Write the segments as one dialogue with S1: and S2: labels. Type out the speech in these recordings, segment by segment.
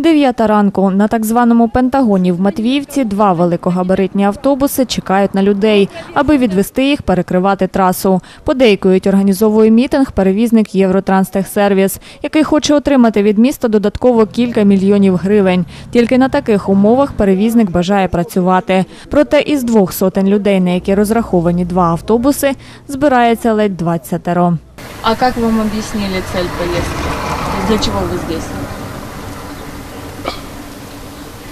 S1: Дев'ята ранку на так званому Пентагоні в Матвіївці два великогабаритні автобуси чекають на людей, аби відвести їх перекривати трасу. Подейкують, організовує мітинг перевізник Євротранстехсервіс, який хоче отримати від міста додатково кілька мільйонів гривень. Тільки на таких умовах перевізник бажає працювати. Проте із двох сотень людей, на які розраховані два автобуси, збирається ледь двадцятеро.
S2: А как вам объяснили цель поездки? Для чего вы здесь?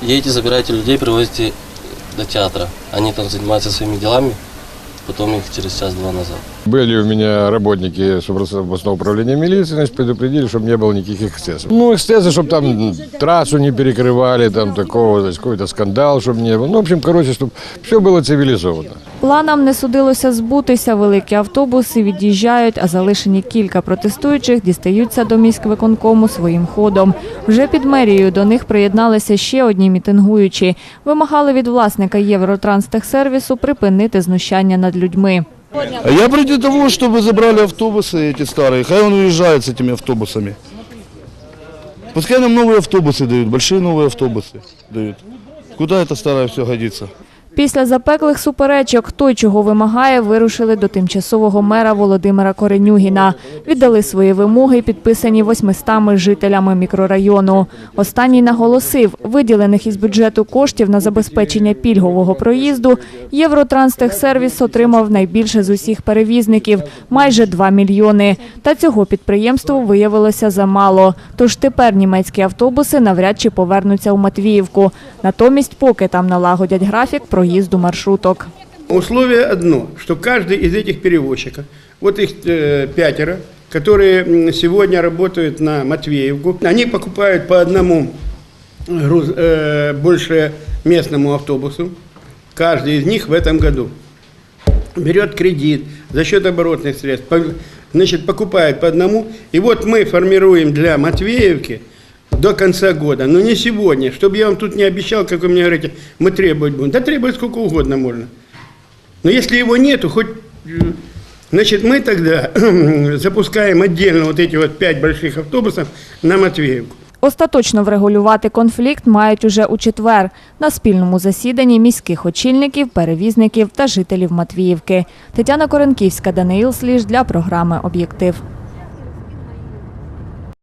S3: Едете, забираете людей, привозите до театра. Они там занимаются своими делами, потом их через час-два назад.
S4: Были у меня работники областного управления милиции, значит, предупредили, чтобы не было никаких эксцессов. Ну, эксцессы, чтобы там трассу не перекрывали, там такого, какой-то скандал, чтобы не было. Ну, в общем, короче, чтобы все было цивилизованно.
S1: Планам не судилося збутися. Великі автобуси від'їжджають, а залишені кілька протестуючих дістаються до міськвиконкому своїм ходом. Вже під мерією до них приєдналися ще одні мітингуючі. Вимагали від власника Євротранстехсервісу припинити знущання над людьми.
S5: А я против того, чтобы забрали автобусы эти старые. Хай он уезжает с этими автобусами. Пускай нам новые автобусы дают, большие новые автобусы дают. Куда это старое все годится?
S1: Після запеклих суперечок той, чого вимагає, вирушили до тимчасового мера Володимира Коренюгіна. Віддали свої вимоги, підписані 800 жителями мікрорайону. Останній наголосив, виділених із бюджету коштів на забезпечення пільгового проїзду Євротранстехсервіс отримав найбільше з усіх перевізників – майже 2 мільйони. Та цього підприємству виявилося замало. Тож тепер німецькі автобуси навряд чи повернуться у Матвіївку. Натомість, поки там налагодять графік проїзду маршруток.
S6: Условие одно, что каждый из этих перевозчиков, вот их э, пятеро, которые сегодня работают на Матвеевку, они покупают по одному груз, э, больше местному автобусу, каждый из них в этом году берет кредит за счет оборотных средств, значит, покупает по одному. И вот мы формируем для Матвеевки до конца года, но не сегодня, чтобы я вам тут не обещал, как вы мне говорите, мы требовать будем. Да требовать сколько угодно можно. Но если его нету, хоть, э, значит, мы тогда запускаем отдельно вот эти вот пять больших автобусов на Матвеевку.
S1: Остаточно врегулювати конфлікт мають уже у четвер на спільному засіданні міських очільників, перевізників та жителів Матвіївки. Тетяна Коренківська, Даниїл Сліж для програми «Об'єктив».